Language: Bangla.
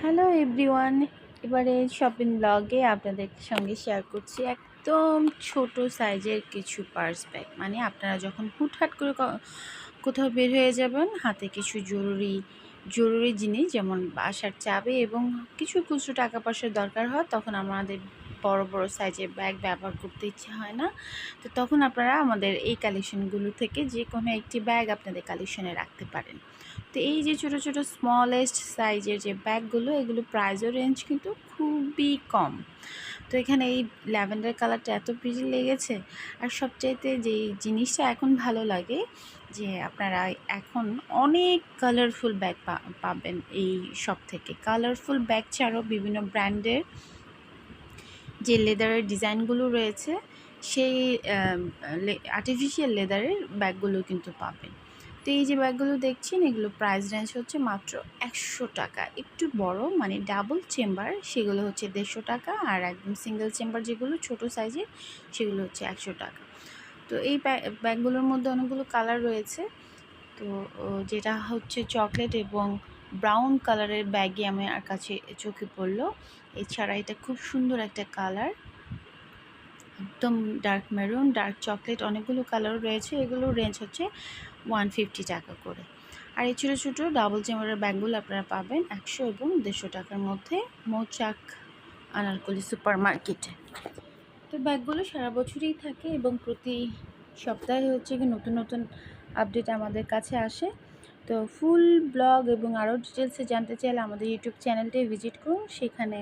হ্যালো এভরিওয়ান, এবারে শপিং ব্লগে আপনাদের সঙ্গে শেয়ার করছি একদম ছোট সাইজের কিছু পার্স ব্যাগ। মানে আপনারা যখন হুটহাট করে কোথাও বের হয়ে যাবেন, হাতে কিছু জরুরি জরুরি জিনিস যেমন বাসার চাবি এবং কিছু খুচরো টাকা পয়সার দরকার হয়, তখন আমাদের বড় বড় সাইজের ব্যাগ ব্যবহার করতে ইচ্ছে হয় না। তো তখন আপনারা আমাদের এই কালেকশনগুলো থেকে যে কোনো একটি ব্যাগ আপনাদের কালেকশনে রাখতে পারেন। তো এই যে ছোট ছোট স্মলেস্ট সাইজের যে ব্যাগগুলো, এগুলো প্রাইজও রেঞ্জ কিন্তু খুবই কম। তো এখানে এই ল্যাভেন্ডার কালারটা এত প্রিটি লেগেছে। আর সবচাইতে যে জিনিসটা এখন ভালো লাগে, যে আপনারা এখন অনেক কালারফুল ব্যাগ পাবেন এই সব থেকে। কালারফুল ব্যাগ ছাড়াও বিভিন্ন ব্র্যান্ডের যে লেদারের ডিজাইনগুলো রয়েছে, সেই আর্টিফিশিয়াল লেদারের ব্যাগগুলো কিন্তু পাবেন। তো এই যে ব্যাগগুলো দেখছেন, এগুলো প্রাইস রেঞ্জ হচ্ছে মাত্র একশো টাকা। একটু বড় মানে ডাবল চেম্বার সেগুলো হচ্ছে দেড়শো টাকা আর একদম সিঙ্গেল চেম্বার যেগুলো ছোট সাইজের সেগুলো হচ্ছে একশো টাকা। তো এই ব্যাগগুলোর মধ্যে অনেকগুলো কালার রয়েছে। তো যেটা হচ্ছে চকলেট এবং ব্রাউন কালারের ব্যাগই আমার কাছে চোখে পড়ল। এছাড়া এটা খুব সুন্দর একটা কালার একদম ডার্ক মেরুন ডার্ক চকলেট অনেকগুলো কালার রয়েছে। এগুলোর রেঞ্জ হচ্ছে ওয়ান ফিফটি টাকা করে। আর এই ছোটো ছোটো ডাবল চেম্বারের ব্যাগগুলো আপনারা পাবেন একশো এবং দেড়শো টাকার মধ্যে মৌচাক আনারকলি সুপার মার্কেটে তো ব্যাগগুলো সারা বছরই থাকে এবং প্রতি সপ্তাহে হচ্ছে কি নতুন নতুন আপডেট আমাদের কাছে আসে। তো ফুল ব্লগ এবং আরও ডিটেলসে জানতে চাইলে আমাদের ইউটিউব চ্যানেলটাই ভিজিট করুন। সেখানে